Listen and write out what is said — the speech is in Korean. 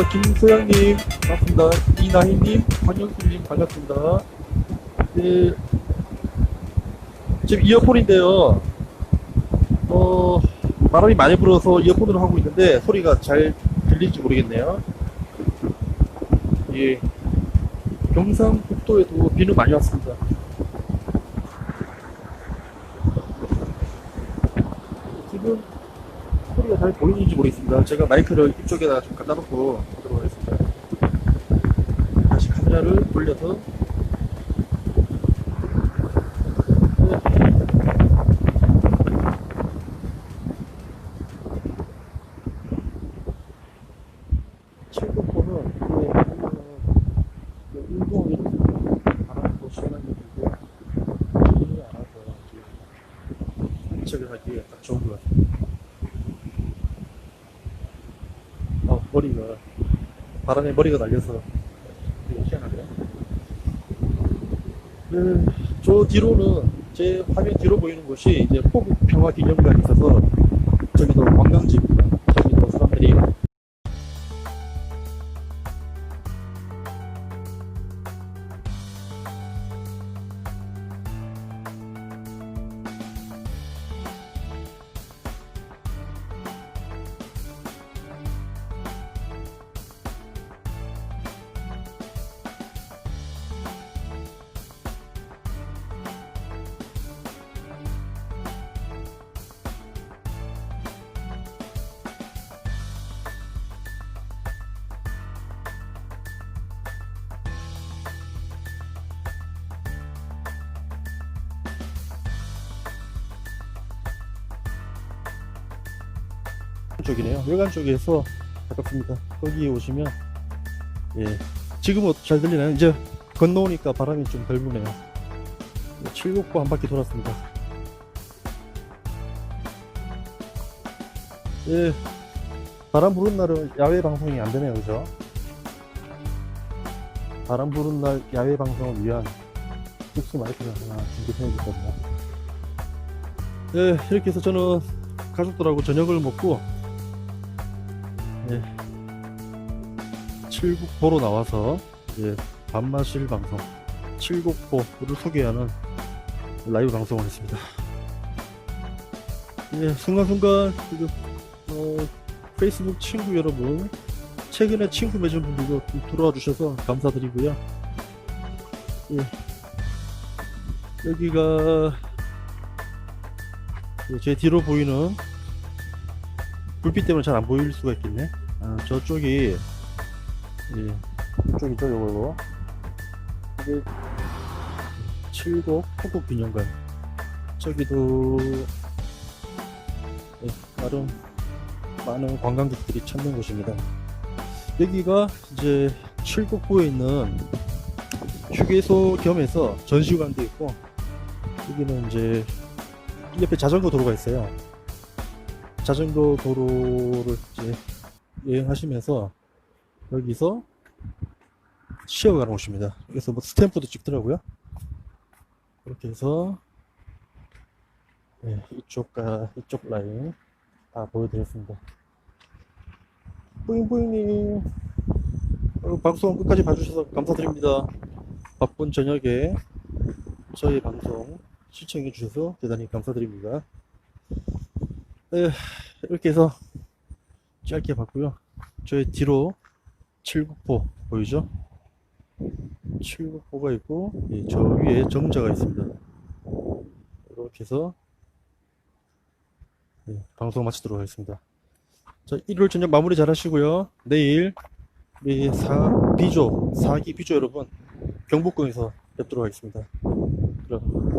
어, 김소영님, 반갑습니다. 이나희님, 황영수님, 반갑습니다. 네, 지금 이어폰인데요. 어, 바람이 많이 불어서 이어폰으로 하고 있는데 소리가 잘 들릴지 모르겠네요. 예, 경상북도에도 비는 많이 왔습니다. 지금 소리가 잘 보이는지 모르겠습니다. 제가 마이크를 이쪽에다 좀 갖다 놓고 보도록 하겠습니다. 다시 카메라를 돌려서 산책을 하기에 딱 좋은 것 같아요. 어, 머리가 바람에 머리가 날려서 희한하네요. 네, 저 뒤로는 제 화면 뒤로 보이는 곳이 이제 포국 평화 기념관이 있어서 저기도 관광지입니다. 저기도 사람들이 쪽이네요. 외관 쪽에서 가깝습니다. 거기 오시면 예 지금은 잘 들리나요? 이제 건너오니까 바람이 좀 덜 부네요. 예, 칠곡고 한 바퀴 돌았습니다. 예 바람 부는 날은 야외 방송이 안 되네요, 그죠? 바람 부는 날 야외 방송을 위한 특수 마이크를 하나 준비해 줬거든요. 예 이렇게 해서 저는 가족들하고 저녁을 먹고 예, 칠곡보로 나와서 예, 밥 마실 방송 칠곡보를 소개하는 라이브 방송을 했습니다. 예, 순간순간 지금 어, 페이스북 친구 여러분 최근에 친구 맺은 분들도 좀 들어와 주셔서 감사드리고요. 예, 여기가 예, 제 뒤로 보이는 불빛 때문에 잘 안 보일 수가 있겠네. 아, 저쪽이, 예, 저쪽이죠, 요거, 요거. 이게, 칠곡 포국 기념관. 저기도, 예, 나름 많은 관광객들이 찾는 곳입니다. 여기가 이제 칠곡구에 있는 휴게소 겸해서 전시관도 있고, 여기는 이제, 이 옆에 자전거 도로가 있어요. 자전거 도로를 이제 여행하시면서 여기서 쉬어가는 곳입니다. 그래서 뭐 스탬프도 찍더라고요. 그렇게 해서 네, 이쪽과 이쪽 라인 다 보여드렸습니다. 뿌잉뿌잉님 어, 방송 끝까지 봐주셔서 감사드립니다. 바쁜 저녁에 저희 방송 시청해 주셔서 대단히 감사드립니다. 네, 이렇게 해서 짧게 봤고요. 저의 뒤로 칠곡포 보이죠? 칠곡포가 있고 예, 저 위에 정자가 있습니다. 이렇게 해서 예, 방송 마치도록 하겠습니다. 자, 일요일 저녁 마무리 잘 하시고요. 내일 우리 사 비조 사기 비조 여러분 경복궁에서 뵙도록 하겠습니다. 그럼